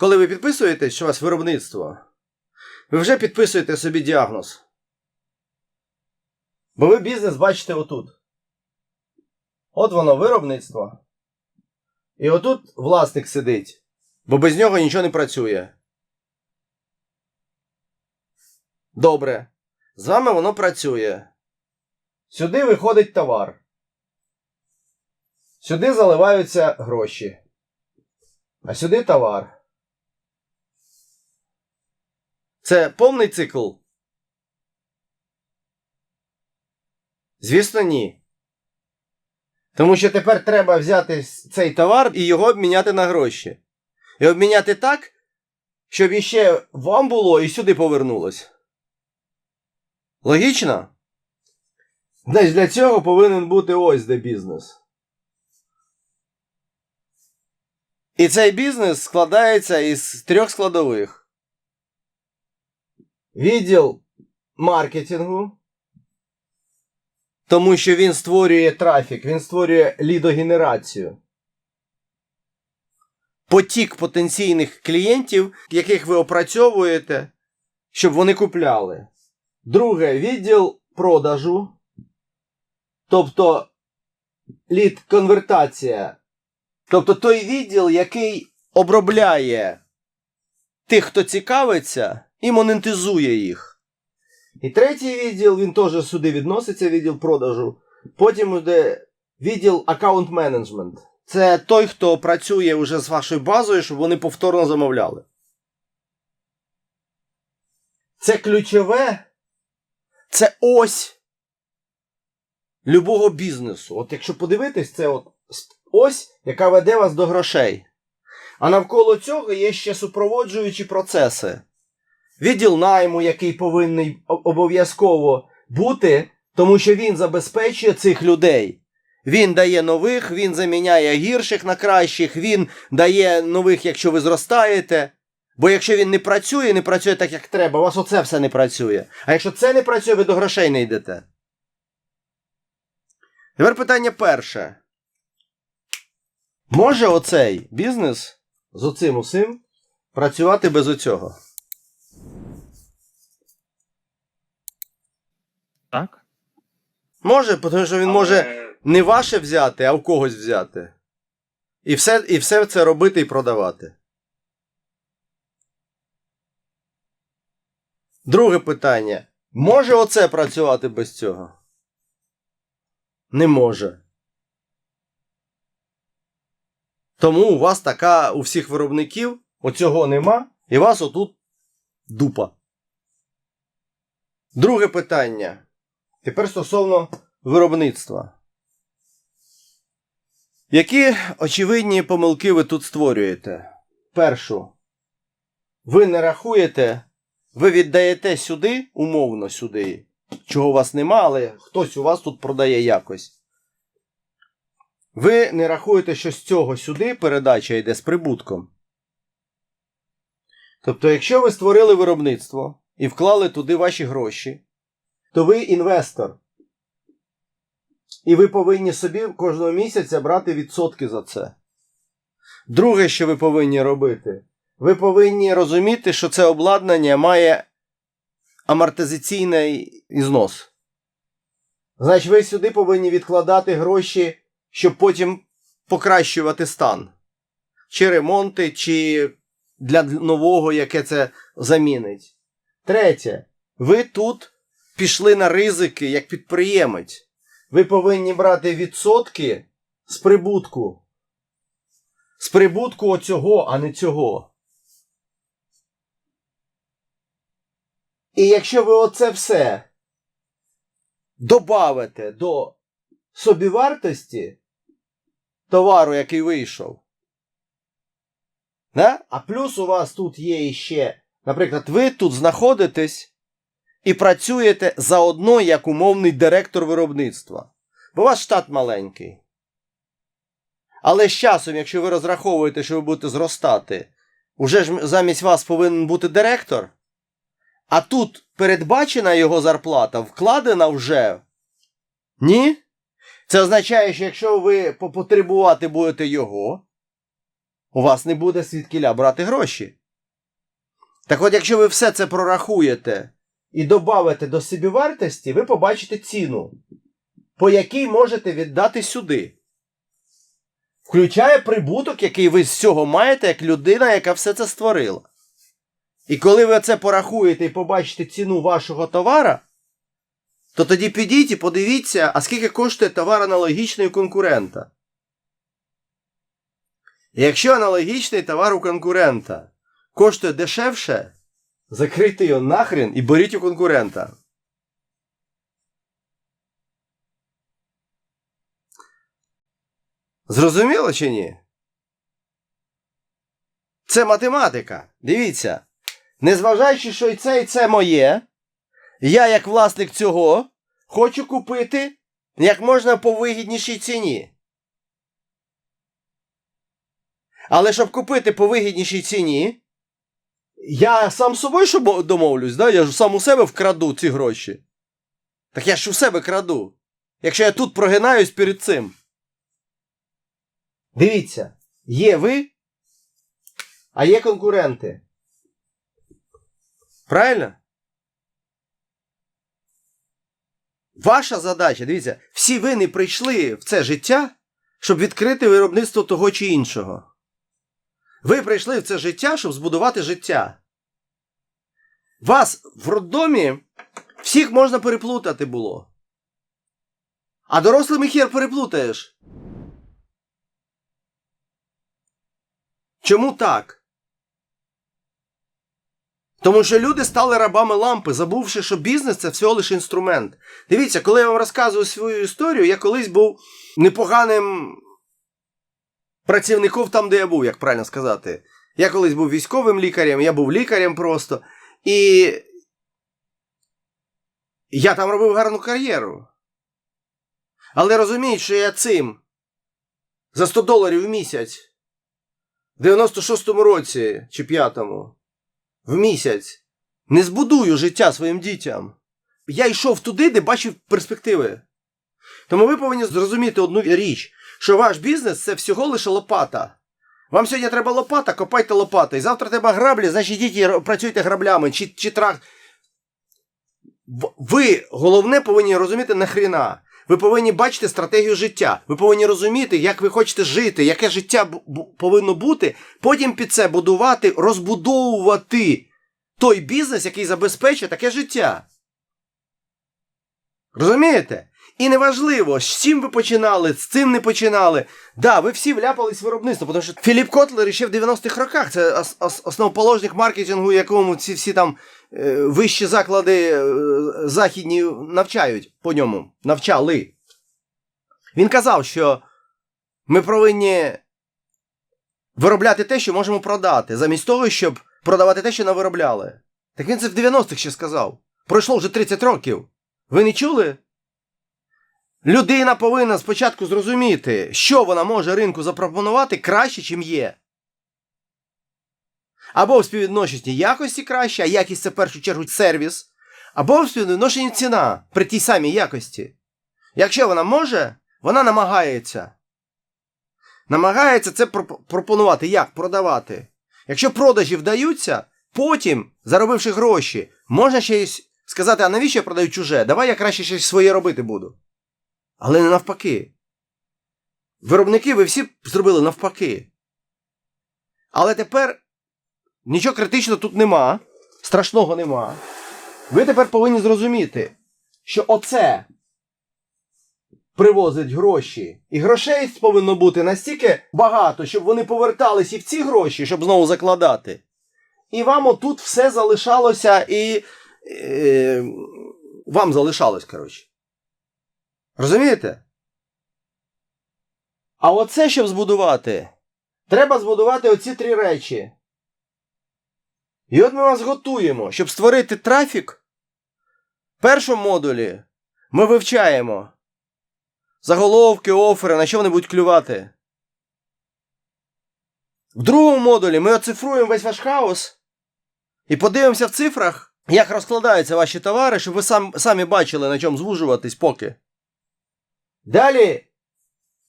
коли ви підписуєтесь, що у вас виробництво, ви вже підписуєте собі діагноз. Бо ви бізнес бачите отут. От воно виробництво. І отут власник сидить, бо без нього нічого не працює. Добре. З вами воно працює. Сюди виходить товар. Сюди заливаються гроші. А сюди товар. Це повний цикл. Звісно, ні. Тому що тепер треба взяти цей товар і його обміняти на гроші. І обміняти так, щоб іще вам було і сюди повернулось. Логічно? Значить, для цього повинен бути ось де бізнес. І цей бізнес складається із трьох складових: відділ маркетингу, тому що він створює трафік, він створює лідогенерацію. Потік потенційних клієнтів, яких ви опрацьовуєте, щоб вони купляли. Друге відділ продажу, тобто лід конвертація. Тобто той відділ, який обробляє тих, хто цікавиться, і монетизує їх. І третій відділ, він теж сюди відноситься, відділ продажу. Потім йде відділ аккаунт менеджмент. Це той, хто працює вже з вашою базою, щоб вони повторно замовляли. Це ключове. Це ось любого бізнесу. От якщо подивитись, це от ось, яка веде вас до грошей. А навколо цього є ще супроводжуючі процеси. Відділ найму, який повинен обов'язково бути, тому що він забезпечує цих людей. Він дає нових, він заміняє гірших на кращих, він дає нових, якщо ви зростаєте. Бо якщо він не працює, не працює так, як треба, у вас оце все не працює. А якщо це не працює, ви до грошей не йдете. Тепер питання перше. Може оцей бізнес з оцим усім працювати без оцього? Так? Може, тому що він може не ваше взяти, а у когось взяти. І все, і все це робити і продавати. Друге питання. Може оце працювати без цього? Не може. Тому у вас така у всіх виробників оцього нема, і вас отут дупа. Друге питання. Тепер стосовно виробництва. Які очевидні помилки ви тут створюєте? Першу. Ви не рахуєте, ви віддаєте сюди, умовно сюди, чого у вас нема, але хтось у вас тут продає якось. Ви не рахуєте, що з цього сюди передача йде з прибутком. Тобто, якщо ви створили виробництво і вклали туди ваші гроші, то ви інвестор. І ви повинні собі кожного місяця брати відсотки за це. Друге, що ви повинні робити, ви повинні розуміти, що це обладнання має амортизаційний ізнос. Значить, ви сюди повинні відкладати гроші, щоб потім покращувати стан. Чи ремонти, чи для нового, яке це замінить. Третє, ви тут пішли на ризики як підприємець. Ви повинні брати відсотки з прибутку. З прибутку оцього, а не цього. І якщо ви оце все добавите до собівартості товару, який вийшов, да? а плюс у вас тут є іще, наприклад, ви тут знаходитесь і працюєте заодно як умовний директор виробництва. Бо у вас штат маленький. Але з часом, якщо ви розраховуєте, що ви будете зростати, уже ж замість вас повинен бути директор. А тут передбачена його зарплата, вкладена вже. Ні? Це означає, що якщо ви потребувати будете його, у вас не буде звідкіля брати гроші. Так от, якщо ви все це прорахуєте і додавите до собівартості, ви побачите ціну, по якій можете віддати сюди. Включає прибуток, який ви з цього маєте, як людина, яка все це створила. І коли ви це порахуєте і побачите ціну вашого товара, то тоді підіть і подивіться, а скільки коштує товар аналогічний у конкурента. Якщо аналогічний товар у конкурента коштує дешевше, закрийте його нахрен і беріть у конкурента. Зрозуміло чи ні? Це математика. Дивіться. Незважаючи, що і це, і це моє, я, як власник цього, хочу купити як можна по вигіднішій ціні. Але щоб купити по вигіднішій ціні, я сам з собою що домовлюсь, да? я ж сам у себе вкраду ці гроші. Так я ж у себе краду. Якщо я тут прогинаюсь перед цим. Дивіться, є ви, а є конкуренти. Правильно? Ваша задача, дивіться, всі ви не прийшли в це життя, щоб відкрити виробництво того чи іншого. Ви прийшли в це життя, щоб збудувати життя. Вас в роддомі всіх можна переплутати було. А дорослими хер переплутаєш. Чому так? Тому що люди стали рабами лампи, забувши, що бізнес це всього лише інструмент. Дивіться, коли я вам розказую свою історію, я колись був непоганим працівником там, де я був, як правильно сказати. Я колись був військовим лікарем, я був лікарем просто. І я там робив гарну кар'єру. Але розуміють, що я цим за 100 доларів в місяць в 96-му році чи 5-му в місяць не збудую життя своїм дітям. Я йшов туди, де бачив перспективи. Тому ви повинні зрозуміти одну річ, що ваш бізнес це всього лише лопата. Вам сьогодні треба лопата, копайте лопати. І завтра треба граблі, значить ідіть працюйте граблями чи, чи трак. Ви головне повинні розуміти нахріна. Ви повинні бачити стратегію життя. Ви повинні розуміти, як ви хочете жити, яке життя повинно бути. Потім під це будувати, розбудовувати той бізнес, який забезпечує таке життя. Розумієте? І неважливо, з чим ви починали, з цим не починали. Да, ви всі вляпались в виробництво, тому що Філіп Котлер ще в 90-х роках це ос- ос- основоположник маркетингу, якому ці всі там е, вищі заклади е, західні навчають по ньому, навчали. Він казав, що ми повинні виробляти те, що можемо продати, замість того, щоб продавати те, що не виробляли. Так він це в 90-х ще сказав. Пройшло вже 30 років. Ви не чули? Людина повинна спочатку зрозуміти, що вона може ринку запропонувати краще, чим є. Або в співвідношенні якості краще, а якість це в першу чергу сервіс, або в співвідношенні ціна при тій самій якості. Якщо вона може, вона намагається. Намагається це пропонувати, як продавати. Якщо продажі вдаються, потім, заробивши гроші, можна ще й сказати, а навіщо я продаю чуже? Давай я краще щось своє робити буду. Але не навпаки. Виробники ви всі зробили навпаки. Але тепер нічого критичного тут нема, страшного нема. Ви тепер повинні зрозуміти, що оце привозить гроші. І грошей повинно бути настільки багато, щоб вони повертались і в ці гроші, щоб знову закладати. І вам отут все залишалося і. Е, вам залишалось, коротше. Розумієте? А оце, щоб збудувати, треба збудувати оці три речі. І от ми вас готуємо, щоб створити трафік. В першому модулі ми вивчаємо заголовки, офери, на що вони будуть клювати. В другому модулі ми оцифруємо весь ваш хаос і подивимося в цифрах, як розкладаються ваші товари, щоб ви сам, самі бачили, на чому звужуватись поки. Далі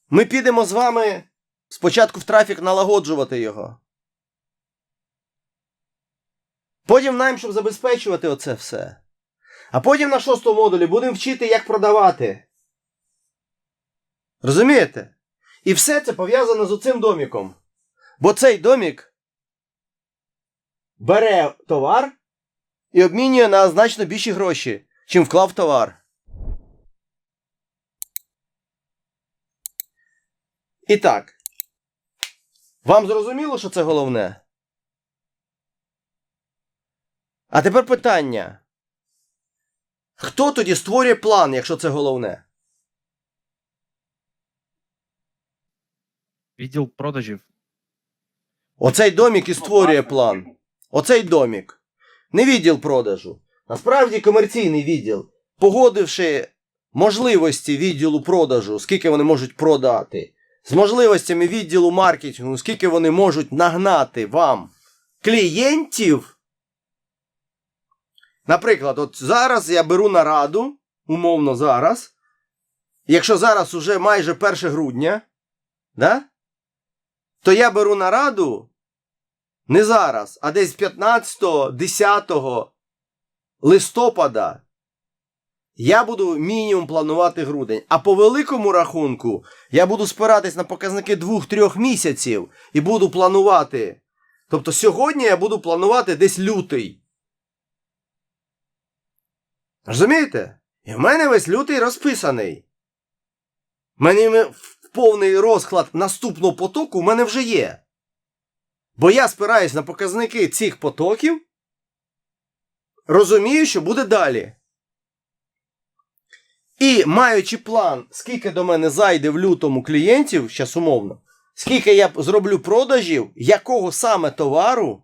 ми підемо з вами спочатку в трафік налагоджувати його. Потім нам, щоб забезпечувати оце все. А потім на шостому модулі будемо вчити, як продавати. Розумієте? І все це пов'язано з оцим доміком. Бо цей домік бере товар і обмінює на значно більші гроші, чим вклав товар. І так. Вам зрозуміло, що це головне? А тепер питання. Хто тоді створює план, якщо це головне? Відділ продажів. Оцей домік і створює план. Оцей домік. Не відділ продажу. Насправді комерційний відділ, погодивши можливості відділу продажу, скільки вони можуть продати, з можливостями відділу маркетингу, скільки вони можуть нагнати вам клієнтів. Наприклад, от зараз я беру нараду, умовно зараз. Якщо зараз уже майже 1 грудня, да? то я беру нараду не зараз, а десь 15-10 листопада я буду мінімум планувати грудень. А по великому рахунку я буду спиратись на показники 2-3 місяців і буду планувати. Тобто сьогодні я буду планувати десь лютий. Розумієте? І в мене весь лютий розписаний. В мене в- повний розклад наступного потоку в мене вже є. Бо я спираюсь на показники цих потоків, розумію, що буде далі. І маючи план, скільки до мене зайде в лютому клієнтів, зараз умовно, скільки я зроблю продажів, якого саме товару,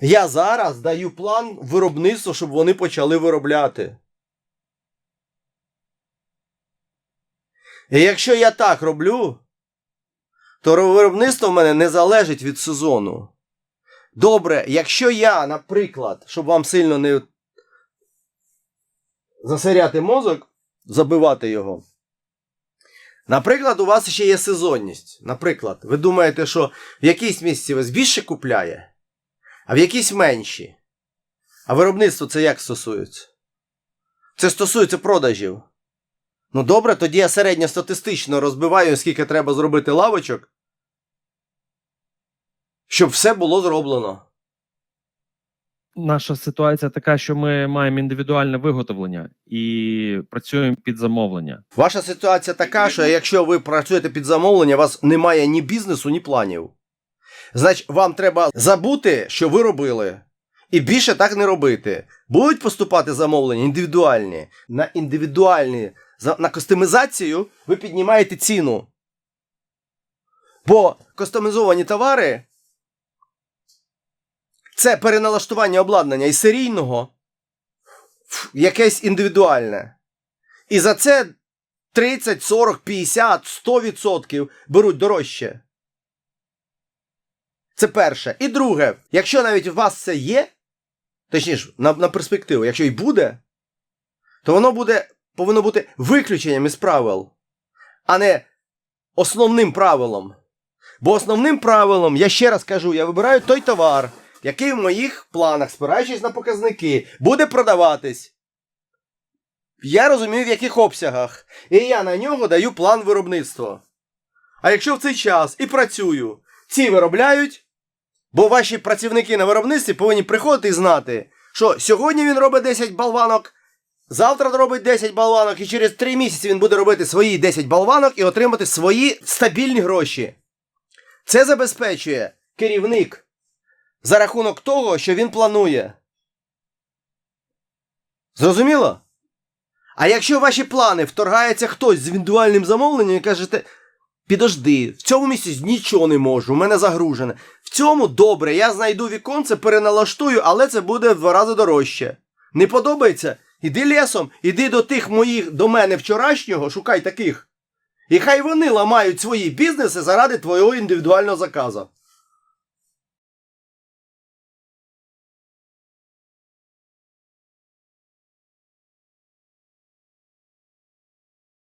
я зараз даю план виробництва, щоб вони почали виробляти. І якщо я так роблю, то виробництво в мене не залежить від сезону. Добре, якщо я, наприклад, щоб вам сильно не засиряти мозок, забивати його. Наприклад, у вас ще є сезонність. Наприклад, ви думаєте, що в якійсь місці вас більше купляє, а в якійсь менші. А виробництво це як стосується? Це стосується продажів. Ну добре, тоді я середньостатистично розбиваю, скільки треба зробити лавочок, щоб все було зроблено. Наша ситуація така, що ми маємо індивідуальне виготовлення і працюємо під замовлення. Ваша ситуація така, що якщо ви працюєте під замовлення, у вас немає ні бізнесу, ні планів. Значить, вам треба забути, що ви робили, і більше так не робити. Будуть поступати замовлення індивідуальні. На індивідуальні, на кастомізацію ви піднімаєте ціну. Бо кастомізовані товари це переналаштування обладнання із серійного якесь індивідуальне. І за це 30, 40, 50, 100% беруть дорожче. Це перше. І друге, якщо навіть у вас це є, точніше, на, на перспективу, якщо й буде, то воно буде, повинно бути виключенням із правил, а не основним правилом. Бо основним правилом, я ще раз кажу, я вибираю той товар, який в моїх планах, спираючись на показники, буде продаватись. Я розумію, в яких обсягах. І я на нього даю план виробництва. А якщо в цей час і працюю, ці виробляють, бо ваші працівники на виробництві повинні приходити і знати, що сьогодні він робить 10 болванок, завтра робить 10 болванок, і через 3 місяці він буде робити свої 10 болванок і отримати свої стабільні гроші. Це забезпечує керівник за рахунок того, що він планує. Зрозуміло? А якщо ваші плани вторгається хтось з індивідуальним замовленням і кажете, підожди, в цьому місяці нічого не можу, у мене загружене. В цьому добре, я знайду віконце, переналаштую, але це буде в два рази дорожче. Не подобається? Іди лісом, іди до тих моїх до мене вчорашнього, шукай таких. І хай вони ламають свої бізнеси заради твого індивідуального заказу.